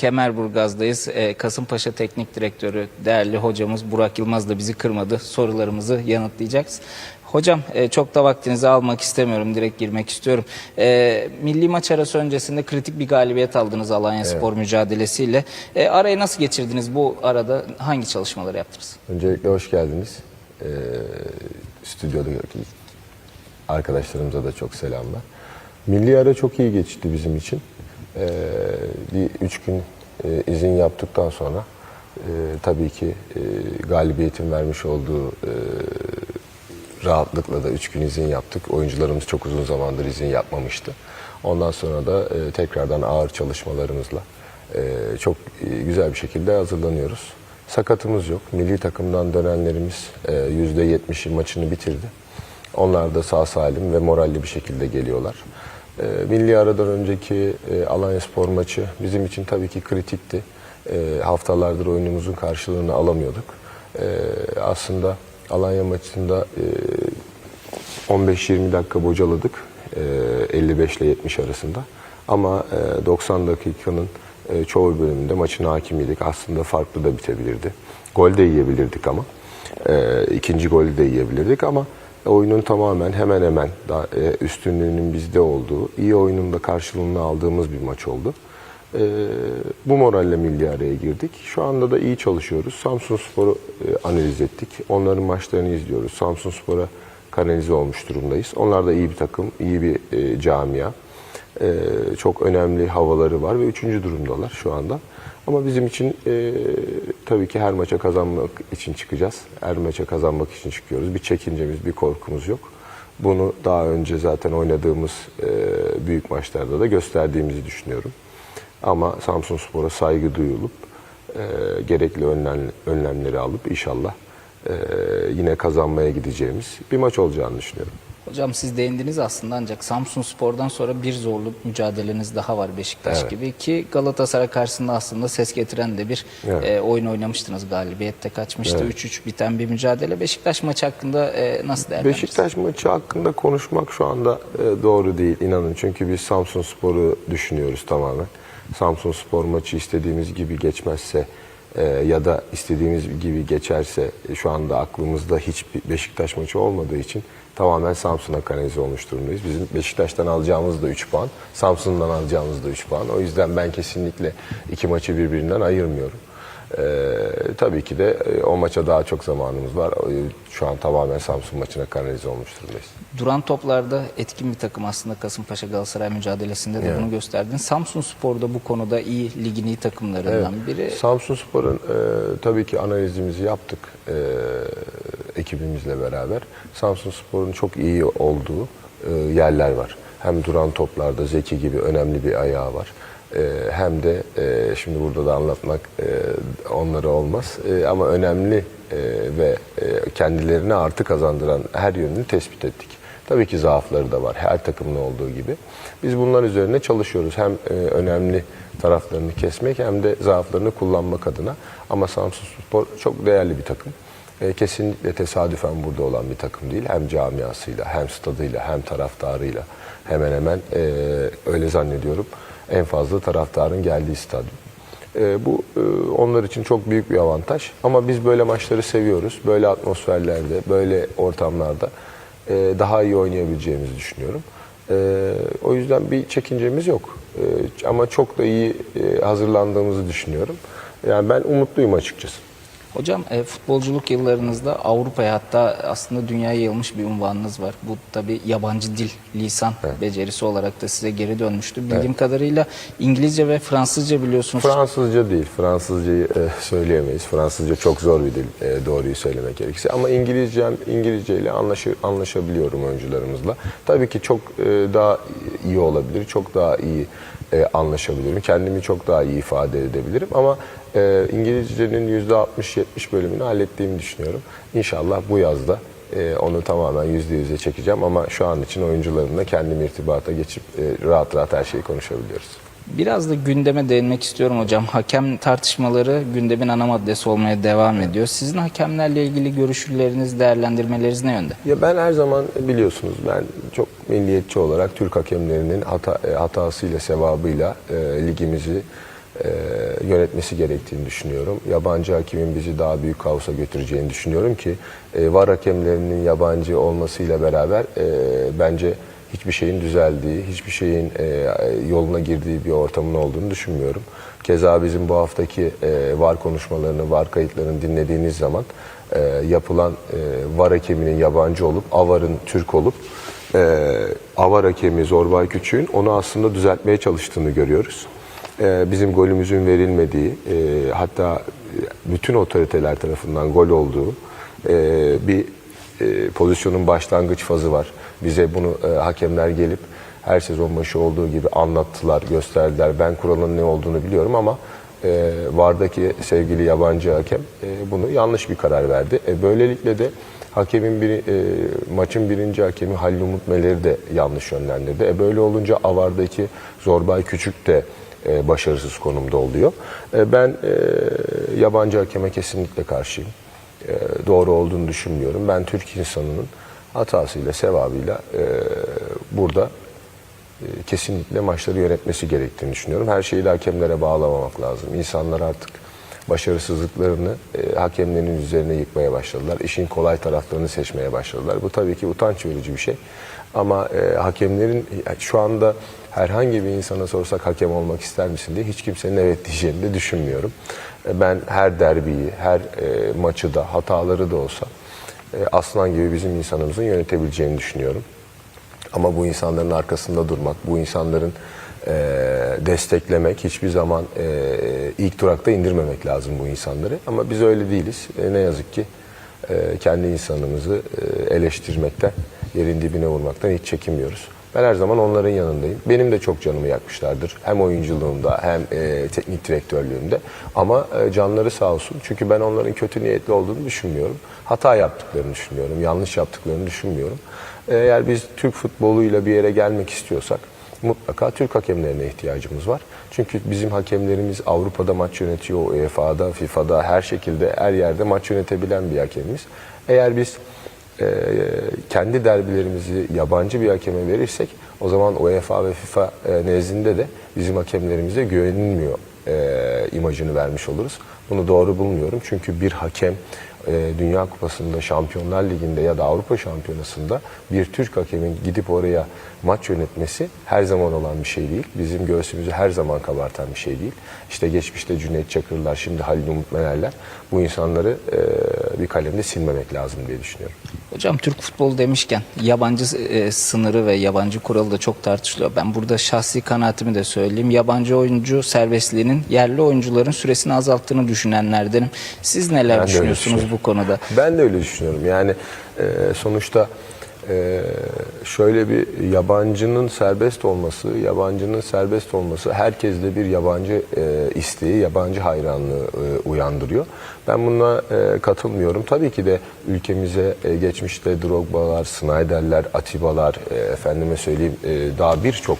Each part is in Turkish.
Kemerburgaz'dayız. Ee, Kasımpaşa Teknik Direktörü değerli hocamız Burak Yılmaz da bizi kırmadı. Sorularımızı yanıtlayacağız. Hocam e, çok da vaktinizi almak istemiyorum. Direkt girmek istiyorum. E, milli maç arası öncesinde kritik bir galibiyet aldınız Alanya Spor mücadelesiyle. E, arayı nasıl geçirdiniz? Bu arada hangi çalışmaları yaptınız? Öncelikle hoş geldiniz. Ee, stüdyodaki arkadaşlarımıza da çok selamlar. Milli ara çok iyi geçti bizim için. Ee, bir üç gün e, izin yaptıktan sonra e, tabii ki e, galibiyetin vermiş olduğu e, rahatlıkla da üç gün izin yaptık. Oyuncularımız çok uzun zamandır izin yapmamıştı. Ondan sonra da e, tekrardan ağır çalışmalarımızla e, çok e, güzel bir şekilde hazırlanıyoruz. Sakatımız yok. Milli takımdan dönenlerimiz e, %70'i maçını bitirdi. Onlar da sağ salim ve moralli bir şekilde geliyorlar. E, milli aradan önceki e, Alanya Spor maçı bizim için tabii ki kritikti. E, haftalardır oyunumuzun karşılığını alamıyorduk. E, aslında Alanya maçında e, 15-20 dakika bocaladık e, 55 ile 70 arasında. Ama e, 90 dakikanın e, çoğu bölümünde maçın hakimiydik. Aslında farklı da bitebilirdi. Gol de yiyebilirdik ama. E, ikinci golü de yiyebilirdik ama oyunun tamamen hemen hemen da, e, üstünlüğünün bizde olduğu, iyi oyunun da karşılığını aldığımız bir maç oldu. E, bu moralle milli araya girdik. Şu anda da iyi çalışıyoruz. Samsun Spor'u e, analiz ettik. Onların maçlarını izliyoruz. Samsun Spor'a kanalize olmuş durumdayız. Onlar da iyi bir takım, iyi bir e, camia. E, çok önemli havaları var ve üçüncü durumdalar şu anda. Ama bizim için e, tabii ki her maça kazanmak için çıkacağız. Her maça kazanmak için çıkıyoruz. Bir çekincemiz, bir korkumuz yok. Bunu daha önce zaten oynadığımız e, büyük maçlarda da gösterdiğimizi düşünüyorum. Ama Samsun Spor'a saygı duyulup e, gerekli önlem, önlemleri alıp inşallah e, yine kazanmaya gideceğimiz bir maç olacağını düşünüyorum. Hocam siz değindiniz aslında ancak Samsun Spor'dan sonra bir zorlu mücadeleniz daha var Beşiktaş Evet. gibi ki Galatasaray karşısında aslında ses getiren de bir Evet. e, oyun oynamıştınız. Galibiyette kaçmıştı. Evet. 3-3 biten bir mücadele. Beşiktaş maçı hakkında e, nasıl değerlendirirsiniz? Beşiktaş maçı hakkında konuşmak şu anda e, doğru değil inanın. Çünkü biz Samsun Spor'u düşünüyoruz tamamen. Samsun Spor maçı istediğimiz gibi geçmezse e, ya da istediğimiz gibi geçerse e, şu anda aklımızda hiçbir Beşiktaş maçı olmadığı için tamamen Samsun'a kanalize olmuş durumdayız. Bizim Beşiktaş'tan alacağımız da 3 puan, Samsun'dan alacağımız da 3 puan. O yüzden ben kesinlikle iki maçı birbirinden ayırmıyorum. Ee, tabii ki de e, o maça daha çok zamanımız var. Ee, Şu an tamamen Samsun maçına kanalize olmuş durumdayız. Duran toplarda etkin bir takım aslında Kasımpaşa Galatasaray mücadelesinde de Evet. bunu gösterdiniz. Samsun Spor da bu konuda iyi ligin iyi takımlarından biri. Samsun Spor'un e, tabii ki analizimizi yaptık e, ekibimizle beraber. Samsun Spor'un çok iyi olduğu e, yerler var. Hem duran toplarda Zeki gibi önemli bir ayağı var. E, hem de e, şimdi burada da anlatmak e, onları olmaz E, ama önemli ve kendilerine artı kazandıran her yönünü tespit ettik. Tabii ki zaafları da var her takımın olduğu gibi. Biz bunlar üzerine çalışıyoruz. Hem önemli taraflarını kesmek hem de zaaflarını kullanmak adına. Ama Samsun Spor çok değerli bir takım. E, kesinlikle tesadüfen burada olan bir takım değil. Hem camiasıyla, hem stadıyla, hem taraftarıyla hemen hemen e, öyle zannediyorum en fazla taraftarın geldiği stadyum. E, bu e, onlar için çok büyük bir avantaj. Ama biz böyle maçları seviyoruz. Böyle atmosferlerde, böyle ortamlarda e, daha iyi oynayabileceğimizi düşünüyorum. E, o yüzden bir çekincemiz yok. E, ama çok da iyi e, hazırlandığımızı düşünüyorum. Yani ben umutluyum açıkçası. Hocam e, futbolculuk yıllarınızda Avrupa'ya hatta aslında dünyaya yayılmış bir unvanınız var. Bu tabi yabancı dil, lisan becerisi olarak da size geri dönmüştü. Bildiğim kadarıyla İngilizce ve Fransızca biliyorsunuz. Fransızca değil, Fransızcayı e, söyleyemeyiz. Fransızca çok zor bir dil, e, doğruyu söylemek gerekirse. Ama İngilizce, İngilizce ile anlaşı, anlaşabiliyorum oyuncularımızla. Tabii ki çok e, daha iyi olabilir, çok daha iyi e, anlaşabilirim. Kendimi çok daha iyi ifade edebilirim. Ama e, İngilizcenin %60-70 bölümünü hallettiğimi düşünüyorum. İnşallah bu yazda e, onu tamamen %100'e çekeceğim. Ama şu an için oyuncularımla kendim irtibata geçip e, rahat rahat her şeyi konuşabiliyoruz. Biraz da gündeme değinmek istiyorum hocam. Hakem tartışmaları gündemin ana maddesi olmaya devam ediyor. Sizin hakemlerle ilgili görüşleriniz, değerlendirmeleriniz ne yönde? Ya ben her zaman biliyorsunuz ben çok milliyetçi olarak Türk hakemlerinin hata, e, hatasıyla sevabıyla e, ligimizi e, yönetmesi gerektiğini düşünüyorum. Yabancı hakemin bizi daha büyük kaosa götüreceğini düşünüyorum ki e, var hakemlerinin yabancı olmasıyla beraber e, bence hiçbir şeyin düzeldiği, hiçbir şeyin e, yoluna girdiği bir ortamın olduğunu düşünmüyorum. Keza bizim bu haftaki e, var konuşmalarını, var kayıtlarını dinlediğiniz zaman e, yapılan e, var hakeminin yabancı olup, avarın Türk olup e, avar hakemi Zorbay Küçük'ün onu aslında düzeltmeye çalıştığını görüyoruz. E, bizim golümüzün verilmediği, e, hatta bütün otoriteler tarafından gol olduğu e, bir e, pozisyonun başlangıç fazı var. Bize bunu e, hakemler gelip her sezon başı olduğu gibi anlattılar, gösterdiler. Ben kuralın ne olduğunu biliyorum ama e, Vardaki sevgili yabancı hakem e, bunu yanlış bir karar verdi. E, böylelikle de hakemin bir, e, maçın birinci hakemi Halil Umut Meler'i de yanlış yönlendirdi. E, böyle olunca Avar'daki Zorbay Küçük de e, başarısız konumda oluyor. E, ben e, yabancı hakeme kesinlikle karşıyım. E, doğru olduğunu düşünmüyorum. Ben Türk insanının hatasıyla, sevabıyla e, burada e, kesinlikle maçları yönetmesi gerektiğini düşünüyorum. Her şeyi de hakemlere bağlamamak lazım. İnsanlar artık başarısızlıklarını e, hakemlerin üzerine yıkmaya başladılar. İşin kolay taraflarını seçmeye başladılar. Bu tabii ki utanç verici bir şey. Ama e, hakemlerin şu anda herhangi bir insana sorsak hakem olmak ister misin diye hiç kimsenin evet diyeceğini de düşünmüyorum. E, ben her derbiyi, her e, maçı da hataları da olsa aslan gibi bizim insanımızın yönetebileceğini düşünüyorum. Ama bu insanların arkasında durmak, bu insanların e, desteklemek, hiçbir zaman e, ilk durakta indirmemek lazım bu insanları. Ama biz öyle değiliz. E, ne yazık ki e, kendi insanımızı e, eleştirmekten, yerin dibine vurmaktan hiç çekinmiyoruz. Ben her zaman onların yanındayım. Benim de çok canımı yakmışlardır. Hem oyunculuğumda hem e, teknik direktörlüğümde. Ama e, canları sağ olsun. Çünkü ben onların kötü niyetli olduğunu düşünmüyorum. Hata yaptıklarını düşünüyorum. Yanlış yaptıklarını düşünmüyorum. Eğer biz Türk futboluyla bir yere gelmek istiyorsak mutlaka Türk hakemlerine ihtiyacımız var. Çünkü bizim hakemlerimiz Avrupa'da maç yönetiyor, UEFA'da, FIFA'da her şekilde her yerde maç yönetebilen bir hakemimiz. Eğer biz e, kendi derbilerimizi yabancı bir hakeme verirsek o zaman UEFA ve FIFA e, nezdinde de bizim hakemlerimize güvenilmiyor e, imajını vermiş oluruz. Bunu doğru bulmuyorum çünkü bir hakem e, Dünya Kupası'nda, Şampiyonlar Ligi'nde ya da Avrupa Şampiyonası'nda bir Türk hakemin gidip oraya maç yönetmesi her zaman olan bir şey değil. Bizim göğsümüzü her zaman kabartan bir şey değil. İşte geçmişte Cüneyt Çakırlar, şimdi Halil Umut Menerler bu insanları e, bir kalemde silmemek lazım diye düşünüyorum. Hocam Türk futbolu demişken yabancı e, sınırı ve yabancı kuralı da çok tartışılıyor. Ben burada şahsi kanaatimi de söyleyeyim. Yabancı oyuncu serbestliğinin yerli oyuncuların süresini azalttığını düşünenlerdenim. Siz neler Ben düşünüyorsunuz. Bu konuda? Ben de öyle düşünüyorum. Yani e, sonuçta e, şöyle bir yabancının serbest olması, yabancının serbest olması herkeste bir yabancı e, isteği, yabancı hayranlığı e, uyandırıyor. Ben buna e, katılmıyorum. Tabii ki de ülkemize geçmişte Drogba'lar, Snyder'ler, Atiba'lar, e, efendime söyleyeyim daha birçok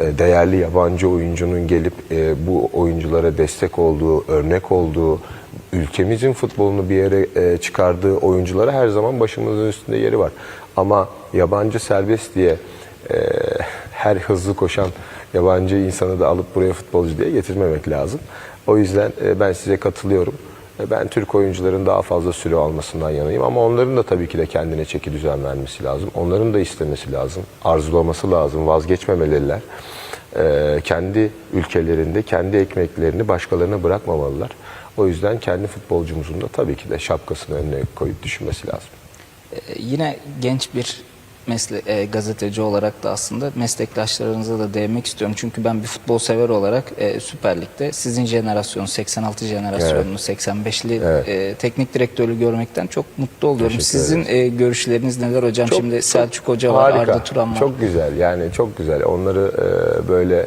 e, değerli yabancı oyuncunun gelip bu oyunculara destek olduğu, örnek olduğu, ülkemizin futbolunu bir yere çıkardığı oyunculara her zaman başımızın üstünde yeri var. Ama yabancı serbest diye e, her hızlı koşan yabancı insanı da alıp buraya futbolcu diye getirmemek lazım. O yüzden e, ben size katılıyorum. E, Ben Türk oyuncuların daha fazla süre almasından yanayım ama onların da tabii ki de kendine çeki düzen vermesi lazım. Onların da istemesi lazım, arzulaması lazım, vazgeçmemeliler. E, kendi ülkelerinde kendi ekmeklerini başkalarına bırakmamalılar. O yüzden kendi futbolcumuzun da tabii ki de şapkasını önüne koyup düşünmesi lazım. Ee, yine genç bir mesle e, gazeteci olarak da aslında meslektaşlarınıza da değinmek istiyorum. Çünkü ben bir futbol sever olarak e, Süper Lig'de sizin jenerasyon 86 jenerasyonunu 85'li Evet. e, teknik direktörlüğü görmekten çok mutlu oluyorum. Teşekkür Sizin e, görüşleriniz neler hocam? Çok- Şimdi çok Selçuk Hoca var, harika. Arda Turan var. Çok güzel yani çok güzel. Onları e, böyle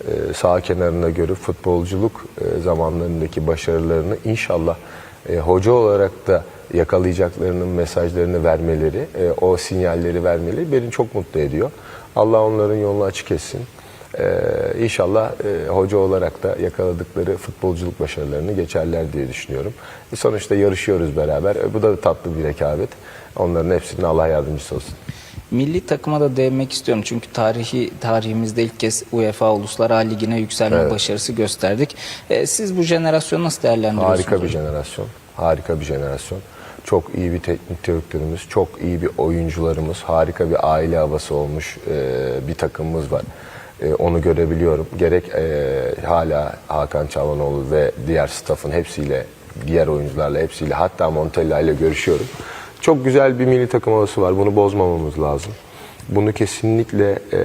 e, sağ kenarına görüp futbolculuk e, zamanlarındaki başarılarını inşallah e, hoca olarak da yakalayacaklarının mesajlarını vermeleri, e, o sinyalleri vermeleri beni çok mutlu ediyor. Allah onların yolunu açık etsin. Ee, inşallah e, hoca olarak da yakaladıkları futbolculuk başarılarını geçerler diye düşünüyorum. E, sonuçta yarışıyoruz beraber. E, bu da tatlı bir rekabet. Onların hepsinin Allah yardımcısı olsun. Milli takıma da değinmek istiyorum çünkü tarihi tarihimizde ilk kez UEFA Uluslar Ligi'ne yükselme Evet. başarısı gösterdik. E, siz bu jenerasyonu nasıl değerlendiriyorsunuz? Harika bir jenerasyon. Harika bir jenerasyon. Çok iyi bir teknik direktörümüz, çok iyi bir oyuncularımız, harika bir aile havası olmuş e, bir takımımız var. E, onu görebiliyorum. Gerek e, hala Hakan Çalhanoğlu ve diğer staffın hepsiyle, diğer oyuncularla hepsiyle hatta Montella ile görüşüyorum. Çok güzel bir milli takım havası var. Bunu bozmamamız lazım. Bunu kesinlikle e,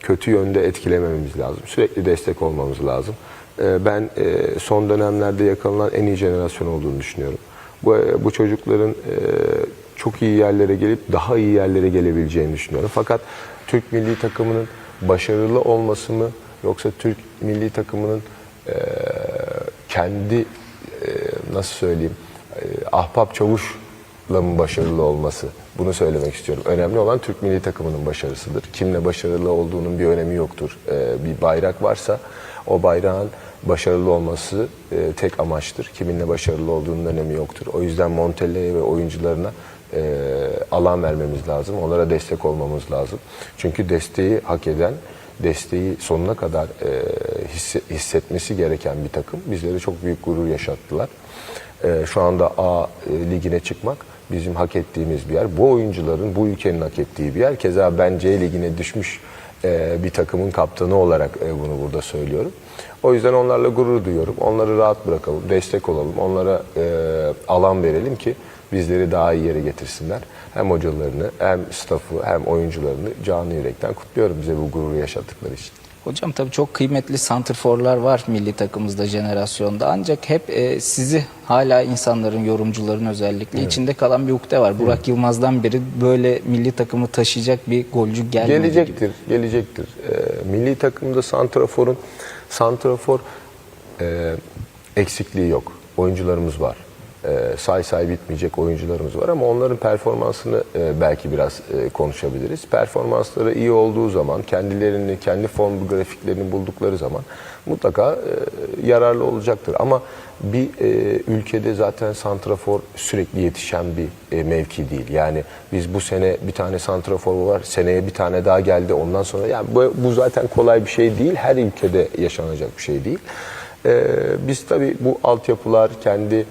kötü yönde etkilemememiz lazım. Sürekli destek olmamız lazım. E, ben e, son dönemlerde yakalanan en iyi jenerasyon olduğunu düşünüyorum. Bu, e, bu çocukların e, çok iyi yerlere gelip daha iyi yerlere gelebileceğini düşünüyorum. Fakat Türk milli takımının başarılı olması mı yoksa Türk milli takımının e, kendi e, nasıl söyleyeyim e, ahbap çavuşla mı başarılı olması bunu söylemek istiyorum. Önemli olan Türk milli takımının başarısıdır. Kimle başarılı olduğunun bir önemi yoktur. E, bir bayrak varsa o bayrağın başarılı olması e, tek amaçtır. Kiminle başarılı olduğunun önemi yoktur. O yüzden Montella'ya ve oyuncularına e, alan vermemiz lazım. Onlara destek olmamız lazım. Çünkü desteği hak eden, desteği sonuna kadar e, hisse- hissetmesi gereken bir takım. Bizlere çok büyük gurur yaşattılar. E, şu anda A e, ligine çıkmak bizim hak ettiğimiz bir yer. Bu oyuncuların, bu ülkenin hak ettiği bir yer. Keza ben C ligine düşmüş e, bir takımın kaptanı olarak e, bunu burada söylüyorum. O yüzden onlarla gurur duyuyorum. Onları rahat bırakalım, destek olalım, onlara e, alan verelim ki bizleri daha iyi yere getirsinler. Hem hocalarını, hem staffı, hem oyuncularını canı yürekten kutluyorum bize bu gururu yaşattıkları için. Hocam tabii çok kıymetli santrforlar var milli takımımızda jenerasyonda ancak hep e, sizi hala insanların, yorumcuların özellikle içinde kalan bir ukde var. Burak Yılmaz'dan beri böyle milli takımı taşıyacak bir golcü gelmedi gibi. Gelecektir, gelecektir. Ee, milli takımda santraforun santrafor e, eksikliği yok. Oyuncularımız var. E, say say bitmeyecek oyuncularımız var ama onların performansını e, belki biraz e, konuşabiliriz. Performansları iyi olduğu zaman, kendilerini, kendi form grafiklerini buldukları zaman mutlaka yararlı olacaktır. Ama bir ülkede zaten santrafor sürekli yetişen bir mevki değil. Yani biz bu sene bir tane santrafor var, seneye bir tane daha geldi. Ondan sonra yani bu, bu zaten kolay bir şey değil. Her ülkede yaşanacak bir şey değil. Biz tabii bu altyapılar kendi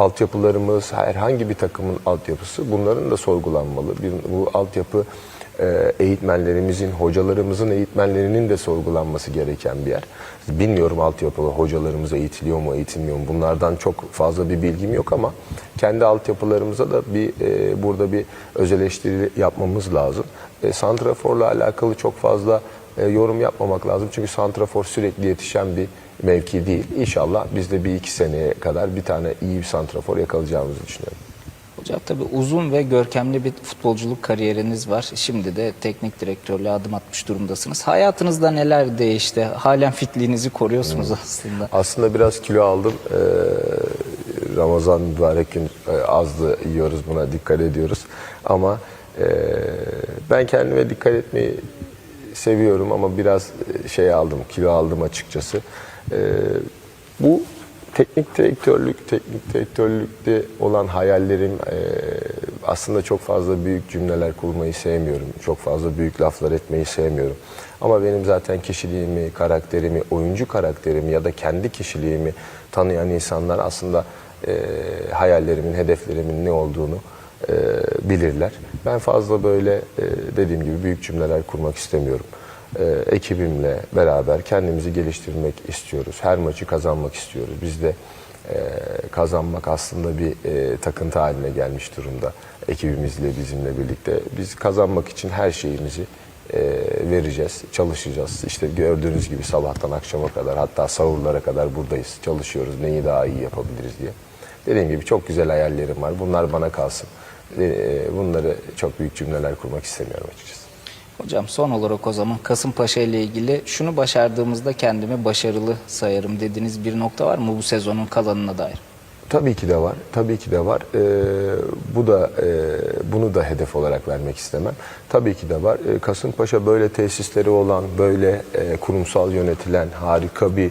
altyapılarımız, herhangi bir takımın altyapısı bunların da sorgulanmalı. Bir, bu altyapı e, eğitmenlerimizin, hocalarımızın eğitmenlerinin de sorgulanması gereken bir yer. Bilmiyorum altyapılı hocalarımız eğitiliyor mu, eğitilmiyor mu? Bunlardan çok fazla bir bilgim yok ama kendi altyapılarımıza da bir e, burada bir öz yapmamız lazım. E, Santrafor'la alakalı çok fazla e, yorum yapmamak lazım. Çünkü santrafor sürekli yetişen bir mevki değil. İnşallah biz de bir iki seneye kadar bir tane iyi bir santrafor yakalayacağımızı düşünüyorum. Hocam tabii uzun ve görkemli bir futbolculuk kariyeriniz var. Şimdi de teknik direktörlüğe adım atmış durumdasınız. Hayatınızda neler değişti? Halen fitliğinizi koruyorsunuz aslında. Aslında biraz kilo aldım. Ee, Ramazan mübarek gün e, azdı yiyoruz buna dikkat ediyoruz. Ama e, ben kendime dikkat etmeyi seviyorum ama biraz e, şey aldım, kilo aldım açıkçası. E, bu teknik direktörlük, teknik direktörlükte olan hayallerim e, aslında çok fazla büyük cümleler kurmayı sevmiyorum. Çok fazla büyük laflar etmeyi sevmiyorum. Ama benim zaten kişiliğimi, karakterimi, oyuncu karakterimi ya da kendi kişiliğimi tanıyan insanlar aslında e, hayallerimin, hedeflerimin ne olduğunu e, bilirler. Ben fazla böyle e, dediğim gibi büyük cümleler kurmak istemiyorum. E, ekibimle beraber kendimizi geliştirmek istiyoruz. Her maçı kazanmak istiyoruz. Biz de e, kazanmak aslında bir e, takıntı haline gelmiş durumda. Ekibimizle, bizimle birlikte. Biz kazanmak için her şeyimizi e, vereceğiz, çalışacağız. İşte gördüğünüz gibi sabahtan akşama kadar hatta sahurlara kadar buradayız. Çalışıyoruz neyi daha iyi yapabiliriz diye. Dediğim gibi çok güzel hayallerim var. Bunlar bana kalsın. E, bunları çok büyük cümleler kurmak istemiyorum açıkçası. Hocam son olarak o zaman Kasımpaşa ile ilgili şunu başardığımızda kendimi başarılı sayarım dediğiniz bir nokta var mı bu sezonun kalanına dair? Tabii ki de var. Tabii ki de var. Ee, bu da e, bunu da hedef olarak vermek istemem. Tabii ki de var. Ee, Kasımpaşa böyle tesisleri olan, böyle e, kurumsal yönetilen harika bir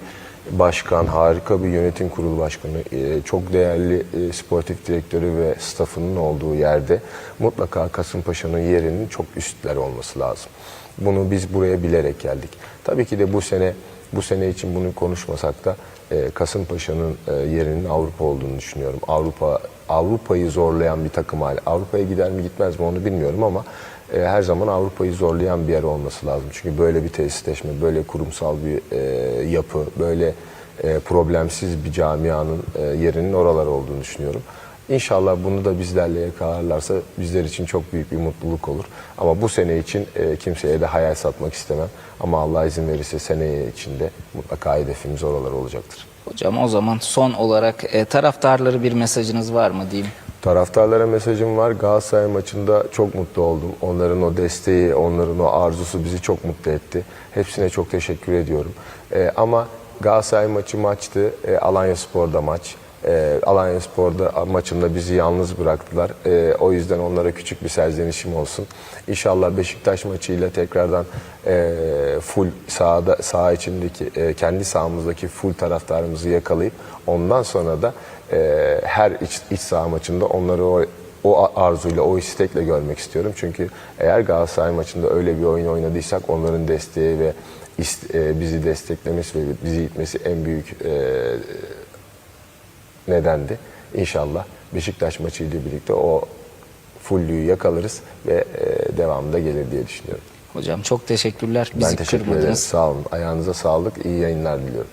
başkan, harika bir yönetim kurulu başkanı, e, çok değerli e, sportif direktörü ve stafının olduğu yerde mutlaka Kasımpaşa'nın yerinin çok üstler olması lazım. Bunu biz buraya bilerek geldik. Tabii ki de bu sene bu sene için bunu konuşmasak da e, Kasımpaşa'nın yerinin Avrupa olduğunu düşünüyorum. Avrupa Avrupa'yı zorlayan bir takım hali. Avrupa'ya gider mi gitmez mi onu bilmiyorum ama e, her zaman Avrupa'yı zorlayan bir yer olması lazım. Çünkü böyle bir tesisleşme, böyle kurumsal bir e, yapı, böyle e, problemsiz bir camianın e, yerinin oralar olduğunu düşünüyorum. İnşallah bunu da bizlerle yakalarlarsa bizler için çok büyük bir mutluluk olur. Ama bu sene için e, kimseye de hayal satmak istemem. Ama Allah izin verirse seneye içinde mutlaka hedefimiz oralar olacaktır. Hocam o zaman son olarak e, taraftarları bir mesajınız var mı diyeyim? Taraftarlara mesajım var. Galatasaray maçında çok mutlu oldum. Onların o desteği, onların o arzusu bizi çok mutlu etti. Hepsine çok teşekkür ediyorum. Ee, ama Galatasaray maçı maçtı. Ee, Alanya Spor'da maç. Ee, Alanya Spor'da maçında bizi yalnız bıraktılar. Ee, o yüzden onlara küçük bir serzenişim olsun. İnşallah Beşiktaş maçıyla tekrardan e, full sahada saha içindeki e, kendi sahamızdaki full taraftarımızı yakalayıp ondan sonra da e, her iç, iç saha maçında onları o o arzuyla, o istekle görmek istiyorum. Çünkü eğer Galatasaray maçında öyle bir oyun oynadıysak onların desteği ve e, bizi desteklemesi ve bizi itmesi en büyük e, nedendi. İnşallah Beşiktaş maçıyla birlikte o fullüğü yakalarız ve e, devamında gelir diye düşünüyorum. Hocam çok teşekkürler. Bizi ben teşekkür ederim. kırmadınız. Sağ olun. Ayağınıza sağlık. İyi yayınlar diliyorum.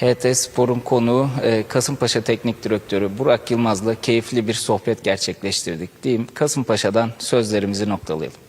HT Spor'un konuğu e, Kasımpaşa Teknik Direktörü Burak Yılmaz'la keyifli bir sohbet gerçekleştirdik diyeyim. Kasımpaşa'dan sözlerimizi noktalayalım.